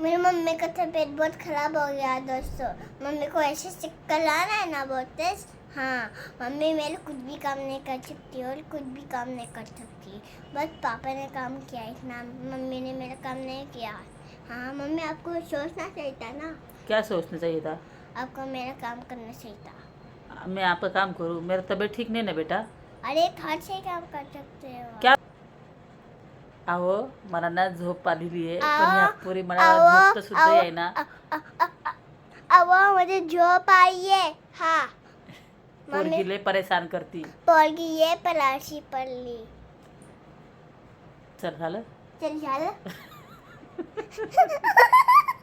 मेरी mummy का तबीयत बहुत खराब हो गया दोस्तों। मम्मी को ऐसे चक्कर आ रहा है ना बहुत तेज? हाँ मम्मी मेरे कुछ भी काम नहीं कर सकती और कुछ भी काम नहीं कर सकती। बस पापा ने काम किया इतना। मम्मी ने मेरा काम नहीं किया। हाँ मम्मी आपको सोचना चाहिए था ना? क्या सोचना चाहिए था? आपको मेरा काम करना चाहिए था। मैं आपका काम करूँ। मेरा तबीयत ठीक नहीं ना बेटा? अरे घर से काम कर सकते हो। क्या अहो मला ना झोप आलेली आहे पण ह्या पोरी मला झोप तर सुद्धा आहे ना अहो मुझे झोप आई है. हाँ पोरगी लय परेशान करती. पोरगी ये पलाशी पडली. चल झालं? चल झालं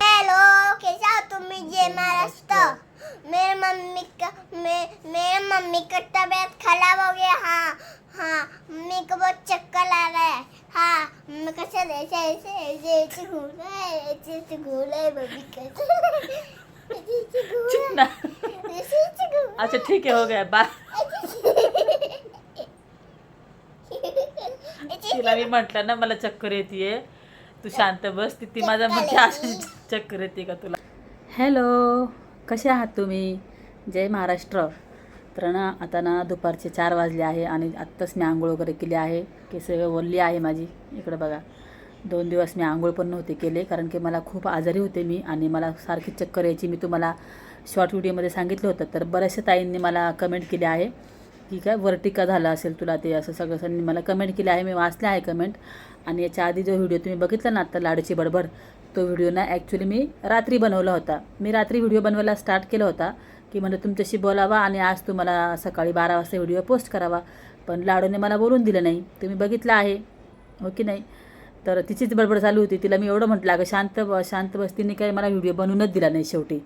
हेलो कैसा हो तुम्ही जय महाराष्ट्र मेरे मम्मी का मे, मेरे मम्मी का तबीयत खराब हो गया? हाँ हाँ मम्मी को बहुत चक्कर आ रहा है हाँ मम्मी का सर ऐसे ऐसे ऐसे ऐसे घूम रहा है ऐसे ऐसे घूम रहा है मम्मी का ऐसे ऐसे घूम चुप रहा ना है ऐसे ऐसे घूम रहा है अच्छा ठीक आहे हो गया बा तिला मी म्हटलं ना मला चक्कर येते तू शांत बस ती ती माझ्या म्हणजे असं चक्कर येते का तुला? हॅलो कसे आहात तुम्ही? जय महाराष्ट्र. तर ना आता ना दुपारचे चार वाजले आहे आणि आत्ताच मी आंघोळ वगैरे केली आहे. केस ओरली आहे माझी. इकडं बघा. दोन दिवस मी आंघोळ पण नव्हते केले कारण की मला खूप आजारी होते मी आणि मला सारखी चक्कर यायची. मी तुम्हाला शॉर्ट व्हिडिओमध्ये सांगितलं होतं तर बऱ्याचशा ताईंनी मला कमेंट केली आहे. की काय वर्टिका झाला असेल तुला ते असं सगळं सगळ्यांनी मला कमेंट केली आहे. मी वाचले आहे कमेंट आणि याच्या आधी जो व्हिडिओ तुम्ही बघितला ना आता लाडूची बडबड तो व्हिडिओ ना ॲक्च्युली मी रात्री बनवला होता. मी रात्री व्हिडिओ बनवायला स्टार्ट केला होता. की म्हणजे तुमच्याशी बोलावा आणि आज तुम्हाला सकाळी बारा वाजता व्हिडिओ पोस्ट करावा. पण लाडूने मला बोलून दिलं नाही. तुम्ही बघितलं आहे. हो की नाही? तर तिचीच बडबड चालू होती. तिला मी एवढं म्हटलं अगं शांत ब शांत बसतीने काही मला व्हिडिओ बनवूनच दिला नाही शेवटी.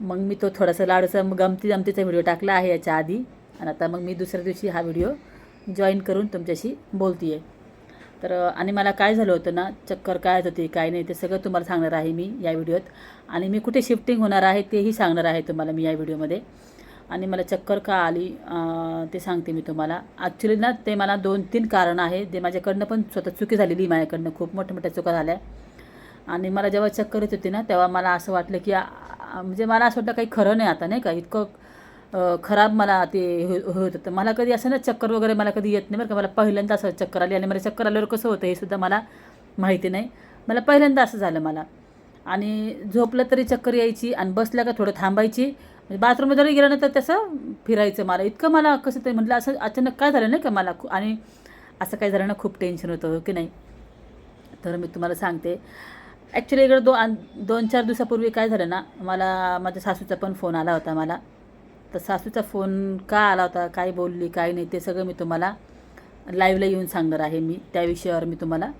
मग मी तो थोडासा लाडूचा गमती जमतीचा व्हिडिओ टाकला आहे याच्या आधी. आणि आता मग मी दुसऱ्या दिवशी हा व्हिडिओ जॉईन करून तुमच्याशी बोलती आहे तर आणि मला काय झालं होतं ना चक्कर काय होती काय नाही ते सगळं तुम्हाला सांगणार आहे मी या व्हिडिओत. आणि मी कुठे शिफ्टिंग होणार आहे तेही सांगणार आहे तुम्हाला मी या व्हिडिओमध्ये. आणि मला चक्कर का आली ते सांगते मी तुम्हाला. ॲक्च्युली ना ते मला दोन तीन कारणं आहे ते माझ्याकडनं पण स्वतः चुकी झालेली माझ्याकडनं खूप मोठ्या मोठ्या चुका झाल्या. आणि मला जेव्हा चक्कर येत होती ना तेव्हा मला असं वाटलं की म्हणजे मला असं वाटलं काही खरं नाही आता नाही का? इतकं खराब मला ते हे हो-, होत होतं. मला कधी असं ना चक्कर वगैरे मला कधी येत नाही बरं का. मला पहिल्यांदा असं चक्कर आली आणि मला चक्कर आल्यावर कसं होतं हे सुद्धा मला माहिती नाही. मला पहिल्यांदा असं झालं मला. आणि झोपलं तरी चक्कर यायची आणि बसल्या का थोडं थांबायची. म्हणजे बाथरूममध्ये जरी गेलं ना तर तसं फिरायचं मला. इतकं मला कसं तरी म्हटलं असं अचानक काय झालं नाही का मला आणि असं काय झालं ना खूप टेन्शन होतं हो की नाही? तर मी तुम्हाला सांगते. ॲक्च्युली इकडं दो दोन चार दिवसापूर्वी काय झालं ना मला माझ्या सासूचा पण फोन आला होता मला. तर सासूचा फोन का आला होता काय बोलली काय नाही ते सगळं मी तुम्हाला लाईव्हला येऊन सांगणार आहे मी. त्या विषयावर मी तुम्हाला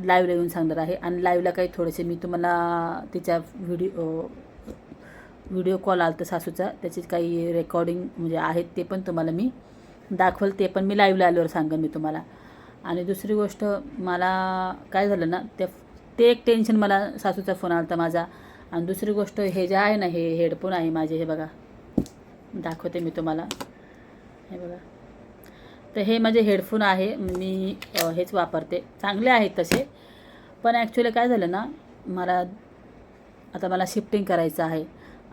लाईव्हला येऊन सांगणार आहे. आणि लाईव्हला काही थोडेसे मी तुम्हाला तिच्या व्हिडिओ व्हिडिओ कॉल आला तर सासूचा. त्याची काही रेकॉर्डिंग म्हणजे आहेत ते पण तुम्हाला मी दाखवल ते पण मी लाईव्हला आल्यावर सांगेन मी तुम्हाला. आणि दुसरी गोष्ट मला काय झालं ना ते ते एक टेन्शन मला सासूचा फोन आला होता माझा. आणि दुसरी गोष्ट हे जे आहे ना हे हेडफोन आहे माझे हे बघा. दाखवते मी तुम्हाला. हे बघा. तर हे माझे हेडफोन आहे मी हेच वापरते. चांगले आहेत तसे. पण ॲक्च्युली काय झालं ना मला आता मला शिफ्टिंग करायचं आहे.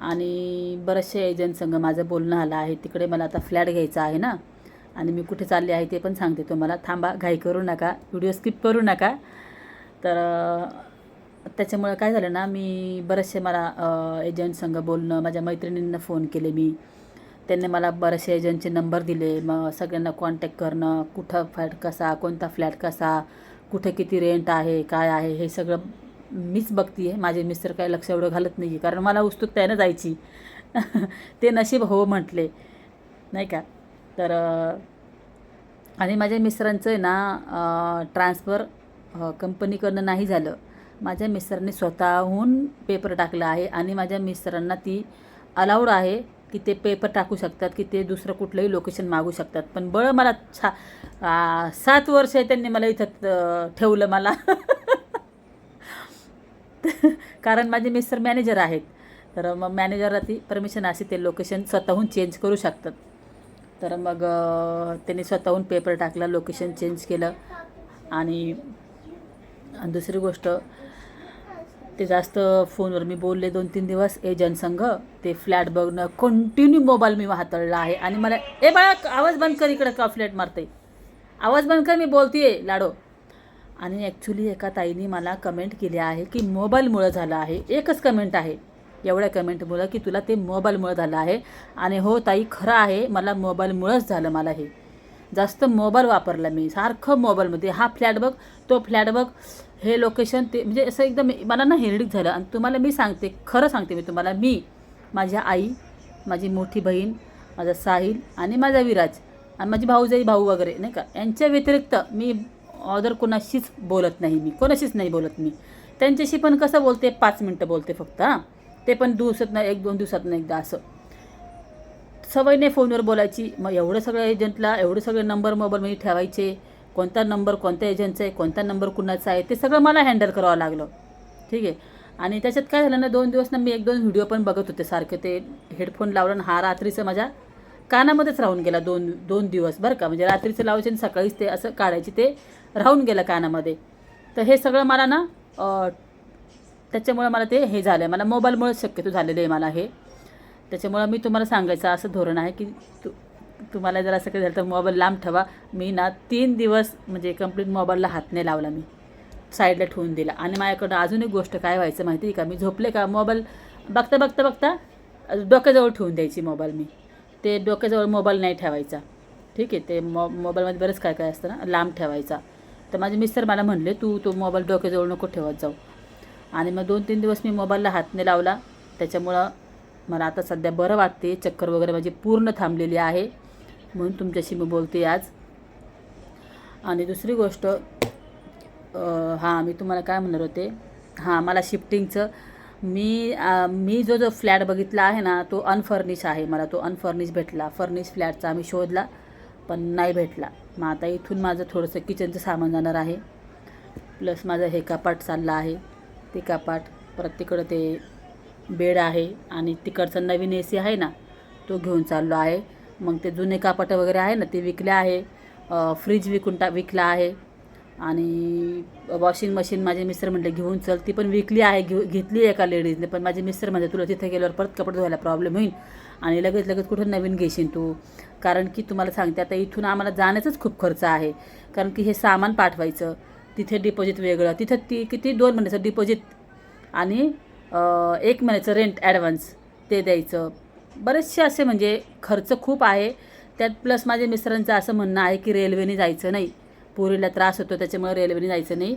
आणि बरेचसे एजंटसंग माझं बोलणं आलं आहे तिकडे मला आता फ्लॅट घ्यायचा आहे ना. आणि मी कुठे चालले आहे ते पण सांगते तुम्हाला. थांबा घाई करू नका. व्हिडिओ स्किप करू नका. तर त्याच्यामुळं काय झालं ना मी बरेचसे मला एजंटसंग बोलणं माझ्या मैत्रिणींना फोन केले मी. त्यांनी मला बरेचसे एजंटचे नंबर दिले. मग सगळ्यांना कॉन्टॅक्ट करणं कुठं फ्लॅट कसा कोणता फ्लॅट कसा कुठे किती रेंट आहे काय आहे हे सगळं मीच बघते आहे माझे मिस्टर काही लक्ष एवढं घालत नाही कारण मला उत्सुकता आहे ना जायची. ते नशीब हो म्हटले. नाही का? तर आणि माझ्या मिस्टरांचं आहे ना ट्रान्सफर कंपनीकडनं नाही झालं. माझ्या मिस्टरांनी स्वतःहून पेपर टाकला आहे आणि माझ्या मिस्टरांना ती अलाउड आहे. की ते पेपर टाकू शकतात की ते दुसरं कुठलंही लोकेशन मागू शकतात. पण बळं मला छा आ, सात वर्ष त्यांनी मला इथं ठेवलं मला. कारण माझे मिस्टर मॅनेजर आहेत. तर मग मॅनेजरला ती परमिशन असे ते लोकेशन स्वतःहून चेंज करू शकतात. तर मग त्यांनी स्वतःहून पेपर टाकला लोकेशन चेंज केलं. आणि दुसरी गोष्ट ते जास्त फोनवर मी बोलले दोन तीन दिवस एजंट संघ ते फ्लॅट बघणं कंटिन्यू मोबाईल मी हाताळला आहे. आणि मला ए बाळा आवाज बंद कर इकडं का फ्लॅट मारते आवाज बंद कर मी बोलते लाडो. आणि ॲक्च्युली एका ताईने मला कमेंट केली आहे की मोबाईलमुळं झालं आहे. एकच कमेंट आहे. एवढ्या कमेंटमुळं की तुला ते मोबाईलमुळं झालं आहे. आणि हो ताई खरं आहे मला मोबाईलमुळंच झालं मला हे. जास्त मोबाईल वापरला मी. सारखं मोबाईलमध्ये हा फ्लॅट बघ तो फ्लॅट बघ. हे लोकेशन ते म्हणजे असं एकदम मला ना हेरडीक झालं. आणि तुम्हाला मी सांगते खरं सांगते मी तुम्हाला. मी माझ्या आई माझी मोठी बहीण माझा साहिल आणि माझा विराज आणि माझी भाऊजाई भाऊ वगैरे नाही का? यांच्या व्यतिरिक्त मी ऑदर कोणाशीच बोलत नाही मी. कोणाशीच नाही बोलत मी. त्यांच्याशी पण कसं बोलते? पाच मिनटं बोलते फक्त हां. ते पण दिवसात ना एक दोन दिवसात ना एकदा असं. सवय नाही फोनवर बोलायची. मग एवढं सगळं एजंटला एवढे सगळे नंबर मोबाईलमध्ये ठेवायचे. कोणता नंबर कोणत्या एजंटचा आहे कोणता नंबर कुणाचा आहे ते सगळं मला हँडल करावं लागलं. ठीक आहे? आणि त्याच्यात काय झालं ना दोन दिवस ना मी एक दोन व्हिडिओ पण बघत होते सारखे. ते हेडफोन लावलं आणि हा रात्रीचं माझ्या कानामध्येच राहून गेला दोन दोन दिवस. बरं का? म्हणजे रात्रीचं लावायचे आणि सकाळीच ते असं काढायचे ते राहून गेलं कानामध्ये. तर हे सगळं मला ना त्याच्यामुळं मला ते हे झालं आहे मला मोबाईलमुळेच शक्यतो झालेलं आहे मला हे. त्याच्यामुळं मी तुम्हाला सांगायचं असं धोरण आहे की तू तुम्हाला जर असं काही झालं तर मोबाईल लांब ठेवा. मी ना तीन दिवस म्हणजे कंप्लीट मोबाईलला हात नाही लावला मी. साईडला ठेवून दिला. आणि माझ्याकडं अजून एक गोष्ट काय व्हायचं माहिती आहे का? मी झोपले का? मोबाईल बघता बघता बघता डोक्याजवळ ठेवून द्यायची मोबाईल मी. ते डोक्याजवळ मोबाईल नाही ठेवायचा. ठीक आहे? ते मो मोबाईलमध्ये बरंच काय काय असतं ना? लांब ठेवायचा. तर माझे मिस्टर मला म्हणले तू तो मोबाईल डोक्याजवळ नको ठेवत जाऊ. आणि मग दोन तीन दिवस मी मोबाईलला हात नाही लावला. त्याच्यामुळं मला आता सध्या बरं वाटते. चक्कर वगैरे माझी पूर्ण थांबलेली आहे. म्हणून तुमच्याशी मी बोलते आज. आणि दुसरी गोष्ट हां मी तुम्हाला काय म्हणणार होते? हां मला शिफ्टिंगचं मी मी जो जो फ्लॅट बघितला आहे ना तो अनफर्निश आहे मला तो अनफर्निश भेटला. फर्निश फ्लॅटचा आम्ही शोधला पण नाही भेटला. मग आता इथून माझं थोडंसं किचनचं सामान जाणार आहे. प्लस माझं हे कपाट चाललं आहे. ते कपाट परत तिकडं ते बेड आहे. आणि तिकडचा नवीन ए सी आहे ना तो घेऊन चाललो आहे. मग ते जुने कापटं वगैरे आहे ना ते विकले आहे. फ्रीज विकून टा विकला आहे. आणि वॉशिंग मशीन माझे मिस्टर म्हटले घेऊन चल. ती पण विकली आहे घेऊ घेतली एका लेडीजने. पण माझे मिस्टर म्हणजे तुला तिथे गेल्यावर परत कपडे धुवायला प्रॉब्लेम होईल. आणि लगेच लगेच कुठं नवीन घेशील तू? कारण की तुम्हाला सांगते आता इथून आम्हाला जाण्याचाच खूप खर्च आहे. कारण की हे सामान पाठवायचं तिथे डिपॉझिट वेगळं तिथं ती किती दोन महिन्याचं डिपॉझिट आणि एक महिन्याचं रेंट ॲडव्हान्स ते द्यायचं. बरेचसे असे म्हणजे खर्च खूप आहे. त्यात प्लस माझ्या मिस्टरांचं असं म्हणणं आहे की रेल्वेने जायचं नाही. पोरीला त्रास होतो त्याच्यामुळे रेल्वेने जायचं नाही.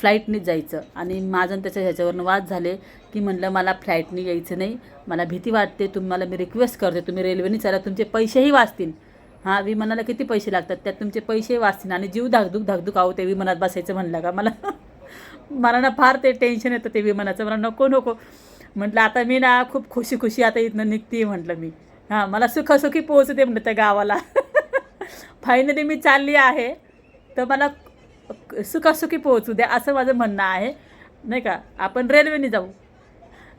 फ्लाईटनीच जायचं. आणि माझं त्याच्या ह्याच्यावरनं वाद झाले की म्हणलं मला फ्लाईटनी यायचं नाही. मला भीती वाटते तुम्हाला मी रिक्वेस्ट करते तुम्ही रेल्वेने चला तुमचे पैसेही वाचतील. हां विमानाला किती पैसे लागतात? त्यात तुमचे पैसेही वाचतील आणि जीव धाकधूक धाकधूक आहो ते विमानात बसायचं म्हणलं का? मला मला ना फार ते टेन्शन येतं ते विमानाचं. मला नको नको. म्हटलं आता मी ना खूप खुशी खुशी आता इथनं निघते म्हटलं मी. हां मला सुखासुखी पोहोचते म्हटलं त्या गावाला. फायनली मी चालली आहे. तर मला सुखासुखी पोहोचू द्या असं माझं म्हणणं आहे. नाही का? आपण रेल्वेने जाऊ.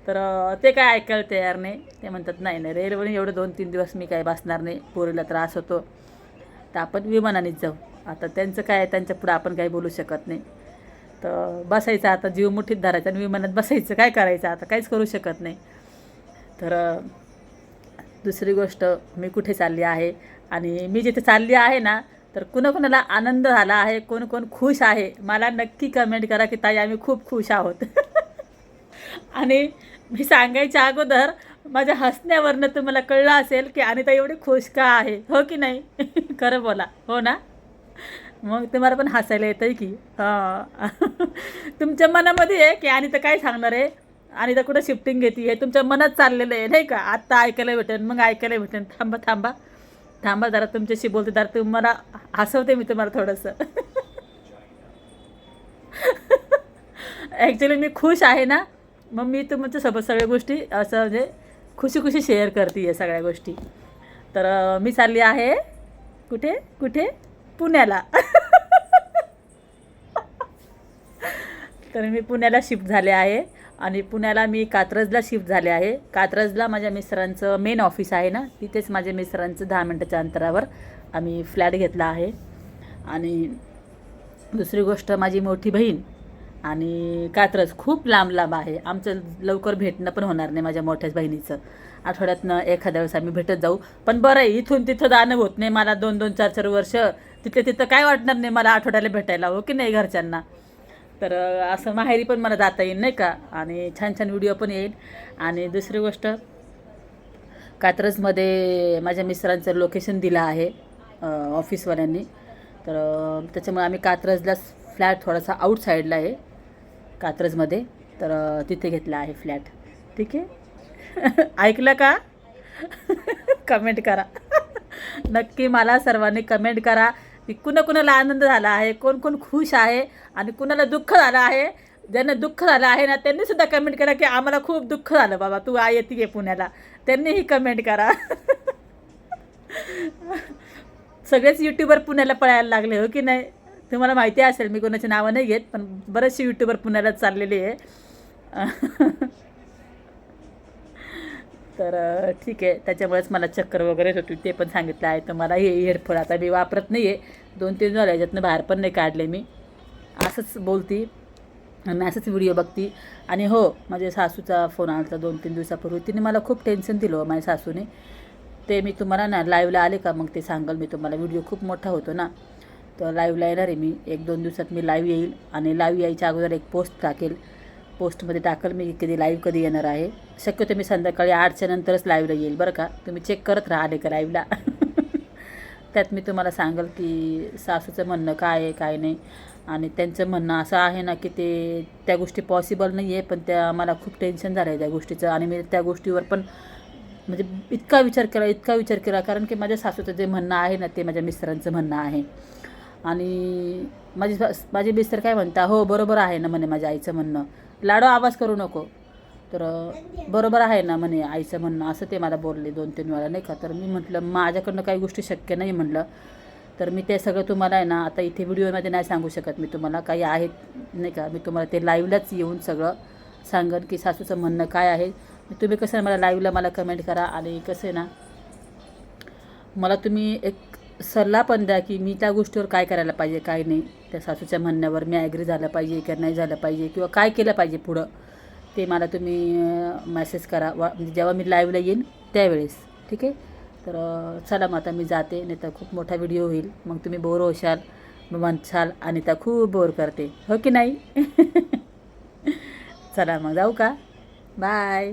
तर ते काय ऐकायला तयार नाही. ते म्हणतात नाही नाही रेल्वेने एवढं दोन तीन दिवस मी काय बसणार नाही. पोरीला त्रास होतो. तर आपण विमानानेच जाऊ. आता त्यांचं काय आहे, त्यांच्या पुढं आपण काही बोलू शकत नाही. तर बसायचं आता जीव मुठीत धरायचा आणि विमानात बसायचं काय करायचं? आता काहीच करू शकत नाही. तर दुसरी गोष्ट मी कुठे चालली आहे? आणि मी जिथे चालली आहे ना तर कुणाकुणाला आनंद झाला आहे? कोण कोण खुश आहे? मला नक्की कमेंट करा की ताई आम्ही खूप खुश आहोत. आणि मी सांगायच्या अगोदर माझ्या हसण्यावरनं तुम्हाला कळलं असेल की आणि ताई एवढी खुश का आहे? हो की नाही? खरं बोला. हो ना? मग तुम्हाला पण हसायला येतं आहे की हां. तुमच्या मनामध्ये आहे की आणि तर काय सांगणार आहे? आणि तर कुठं शिफ्टिंग घेते हे तुमच्या मनात चाललेलं आहे नाही का? आत्ता ऐकायला भेटेन मग ऐकायला भेटेन. थांबा थांबा. थांबा जरा तुमच्याशी बोलते. जरा तुम्हाला हसवते मी तुम्हाला थोडंसं. ॲक्च्युली मी खुश आहे ना? मग मी तुमच्यासोबत सगळ्या गोष्टी असं म्हणजे खुशी खुशी शेअर करते आहे सगळ्या गोष्टी. तर मी चालली आहे. कुठे? कुठे? पुण्याला. तर मी पुण्याला शिफ्ट झाले आहे आणि पुण्याला मी कात्रजला शिफ्ट झाले आहे. कात्रजला माझ्या मिस्टरांचं मेन ऑफिस आहे ना तिथेच माझ्या मिस्टरांचं दहा मिनटाच्या अंतरावर आम्ही फ्लॅट घेतला आहे. आणि दुसरी गोष्ट माझी मोठी बहीण आणि कात्रज खूप लांब लांब आहे. आमचं लवकर भेटणं पण होणार नाही माझ्या मोठ्या बहिणीचं. आठवड्यातनं एखाद्या वेळेस आम्ही भेटत जाऊ. पण बरं आहे इथून तिथं जाणं होत नाही. मला दोन दोन चार चार वर्ष तिथे तिथं काय वाटणार नाही मला आठवड्याला भेटायला हो की नाही घरच्यांना? तर असं माहेरी पण मला जाता येईल नाही का? आणि छान छान व्हिडिओ पण येईल. आणि दुसरी गोष्ट कात्रजमध्ये माझ्या मिस्टरांचं लोकेशन दिलं आहे ऑफिसवाल्यांनी. तर त्याच्यामुळे आम्ही कात्रजला फ्लॅट थोडासा आउटसाईडला आहे कात्रजमध्ये. तर तिथे घेतला आहे फ्लॅट. ठीक आहे? ऐकलं का? कमेंट करा. नक्की मला सर्वांनी कमेंट करा. की कुणा कुणाला आनंद झाला आहे कोण कोण खुश आहे आणि कुणाला दुःख झालं आहे ज्यांना दुःख झालं आहे ना त्यांनी सुद्धा कमेंट करा की आम्हाला खूप दुःख झालं बाबा तू आ येते आहे पुण्याला. त्यांनीही कमेंट करा. सगळेच यूट्यूबर पुण्याला पळायला लागले हो की नाही? तुम्हाला माहिती असेल मी कोणाची नावं नाही घेत पण बरेचसे यूट्यूबर पुण्याला चाललेले आहे. तर ठीक आहे. त्याच्यामुळेच मला चक्कर वगैरे होती ते पण सांगितलं आहे. तर मला हे हेडफोन आता मी वापरत नाही आहे दोन तीन झाले याच्यातनं बाहेर पण नाही काढले मी. असंच बोलती. आणि असंच व्हिडिओ बघती. आणि हो माझ्या सासूचा फोन आला होता दोन तीन दिवसापूर्वी. तिने मला खूप टेन्शन दिलं हो माझ्या सासूने. ते मी तुम्हाला ना लाईव्हला आले का मग ते सांगाल. मी तुम्हाला व्हिडिओ खूप मोठा होतो ना. तर लाईव्हला येणार आहे मी. एक दोन दिवसात मी लाईव्ह येईल. आणि लाईव्ह यायच्या अगोदर एक पोस्ट टाकेल. पोस्टमध्ये टाकल मी कधी लाईव्ह कधी येणार आहे. शक्यतो मी संध्याकाळी आठच्या नंतरच लाईव्हला येईल बरं का. तुम्ही चेक करत राहा आले का लाईव्हला त्यात मी तुम्हाला सांगाल की सासूचं म्हणणं काय आहे काय नाही. आणि त्यांचं म्हणणं असं आहे ना की ते त्या गोष्टी पॉसिबल नाही आहे पण त्या मला खूप टेन्शन झालं आहे त्या गोष्टीचं. आणि मी त्या गोष्टीवर पण म्हणजे इतका विचार केला इतका विचार केला कारण की माझ्या सासूचं जे म्हणणं आहे ना ते माझ्या मिस्टरांचं म्हणणं आहे. आणि माझी सास- माझे मिस्टर काय म्हणता हो बरोबर आहे ना म्हणे माझ्या आईचं म्हणणं. लाडो आवाज करू नको. तर बरोबर आहे ना म्हणे आईचं म्हणणं. असं ते मला बोलले दोन तीन वेळा नाही का? तर मी म्हटलं माझ्याकडनं काही गोष्टी शक्य नाही म्हटलं. तर मी ते सगळं तुम्हाला आहे ना आता इथे व्हिडिओमध्ये नाही सांगू शकत मी तुम्हाला. काही आहेत नाही का? मी तुम्हाला ते लाईव्हलाच येऊन सगळं सांगन की सासूचं म्हणणं काय आहे. तुम्ही कसं आहे मला लाईव्हला मला कमेंट करा आणि कसं आहे ना मला तुम्ही एक सल्ला पण द्या की मी त्या गोष्टीवर काय करायला पाहिजे काय नाही. त्या सासूच्या म्हणण्यावर मी ॲग्री झालं पाहिजे की नाही झालं पाहिजे किंवा काय केलं पाहिजे पुढं ते मला तुम्ही मॅसेज करा. वा म्हणजे जेव्हा मी लाईव्हला येईन त्यावेळेस ठीक आहे? तर चला मग आता मी जाते नाही तर खूप मोठा व्हिडिओ होईल. मग तुम्ही बोर होशाल म्हणशाल आणि त्या खूप बोर करते. हो की नाही? चला मग जाऊ का? बाय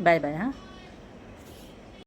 बाय बाय हां?